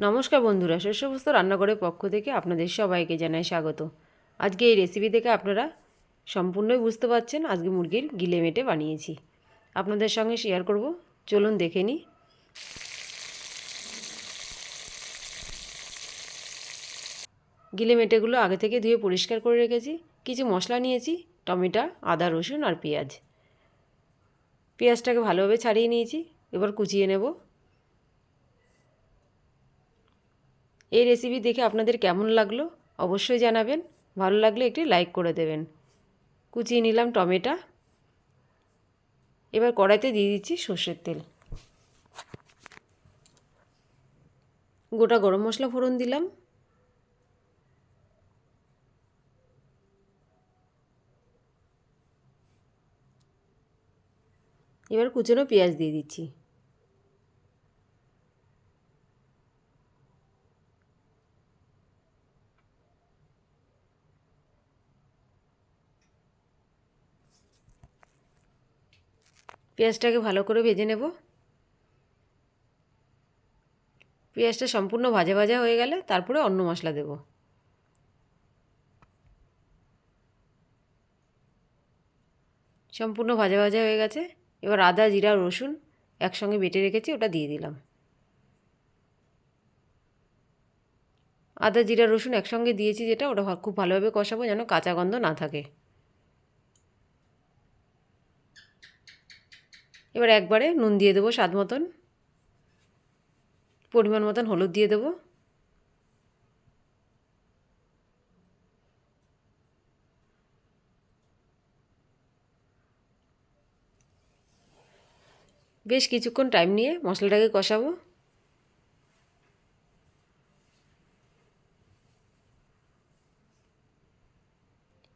নমস্কার বন্ধুরা, শস্যবস্ত রান্নাঘরের পক্ষ থেকে আপনাদের সবাইকে জানাই স্বাগত। আজকে এই রেসিপি থেকে আপনারা সম্পূর্ণই বুঝতে পারছেন আজকে মুরগির গিলে মেটে বানিয়েছি। আপনাদের সঙ্গে শেয়ার করব। চলুন দেখে নিই। গিলে মেটেগুলো আগে থেকে ধুয়ে পরিষ্কার করে রেখেছি। কিছু মশলা নিয়েছি, টমেটো, আদা, রসুন আর পেঁয়াজ। পেঁয়াজটাকে ভালোভাবে ছাড়িয়ে নিয়েছি। এবার কুচিয়ে নেব। এই রেসিপি দেখে আপনাদের কেমন লাগল? অবশ্যই জানাবেন। ভালো লাগলে একটি লাইক করে দেবেন। কুচিয়ে নিলাম টমেটো। এবার কড়াইতে দিয়ে দিচ্ছি সর্ষের তেল। গোটা গরম মশলা ফোড়ন দিলাম। এবার কুচনো পেঁয়াজ দিয়ে দিচ্ছি। পেঁয়াজটাকে ভালো করে ভেজে নেব। পেঁয়াজটা সম্পূর্ণ ভাজা ভাজা হয়ে গেলে তারপরে অন্য মশলা দেব। সম্পূর্ণ ভাজা ভাজা হয়ে গেছে। এবার আদা, জিরা, রসুন একসঙ্গে বেটে রেখেছি, ওটা দিয়ে দিলাম। আদা, জিরা, রসুন একসঙ্গে দিয়েছি যেটা, ওটা খুব ভালোভাবে কষাবো যেন কাঁচা গন্ধ না থাকে। এবার একবারে নুন দিয়ে দেবো স্বাদ মতন, পরিমাণ মতন হলুদ দিয়ে দেবো। বেশ কিছুক্ষণ টাইম নিয়ে মশলাটাকে কষাবো।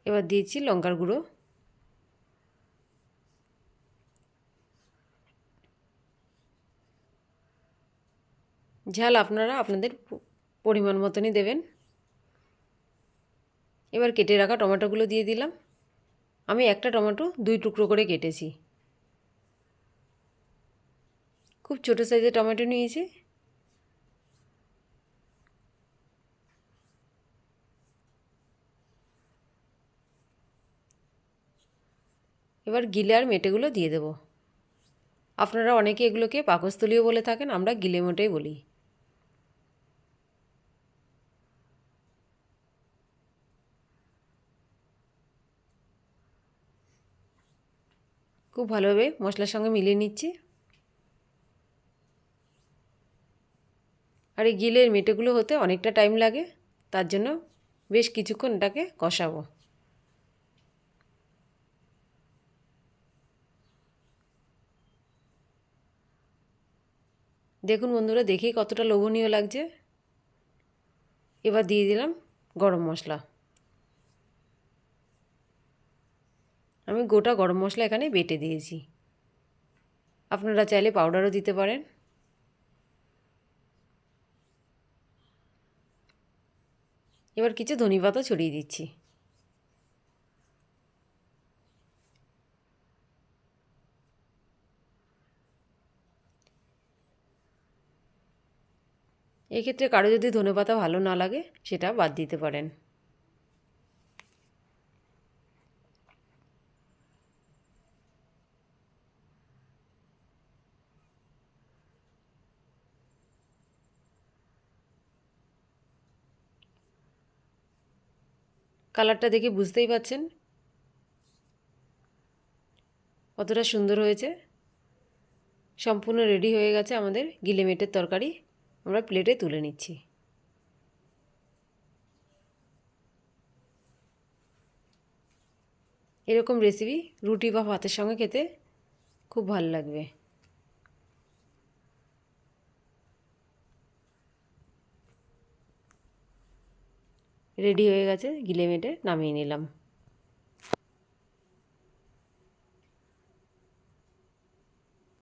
এবার দিয়েছি লঙ্কার গুঁড়ো। ঝাল আপনারা আপনাদের পরিমাণ মতনই দেবেন। এবার কেটে রাখা টমেটোগুলো দিয়ে দিলাম। আমি একটা টমেটো দুই টুকরো করে কেটেছি। খুব ছোটো সাইজের টমেটো নিয়েছি। এবার গিলে আর মেটেগুলো দিয়ে দেবো। আপনারা অনেকে এগুলোকে পাকস্থলীয় বলে থাকেন, আমরা গিলে মোটেই বলি। খুব ভালোভাবে মশলার সঙ্গে মিলিয়ে নিচ্ছি। আর এই গিলের মেটেগুলো হতে অনেকটা টাইম লাগে, তার জন্য বেশ কিছুক্ষণ এটাকে কষাবো। দেখুন বন্ধুরা, দেখেই কতটা লোভনীয় লাগছে। এবার দিয়ে দিলাম গরম মশলা। আমি গোটা গরম মশলা এখানে বেটে দিয়েছি। আপনারা চাইলে পাউডারও দিতে পারেন। এবার কিছু ধনি পাতা ছড়িয়ে দিচ্ছি। এক্ষেত্রে কারও যদি ধনে পাতা ভালো না লাগে, সেটা বাদ দিতে পারেন। কালারটা দেখে বুঝতেই পাচ্ছেন কতটা সুন্দর হয়েছে। সম্পূর্ণ রেডি হয়ে গেছে আমাদের গিলেমেটের তরকারি। আমরা প্লেটে তুলে নিচ্ছি। এরকম রেসিপি রুটি বা ভাতের সঙ্গে খেতে খুব ভালো লাগবে। রেডি হয়ে গেছে গিলে মেটে নামিয়ে নিলাম।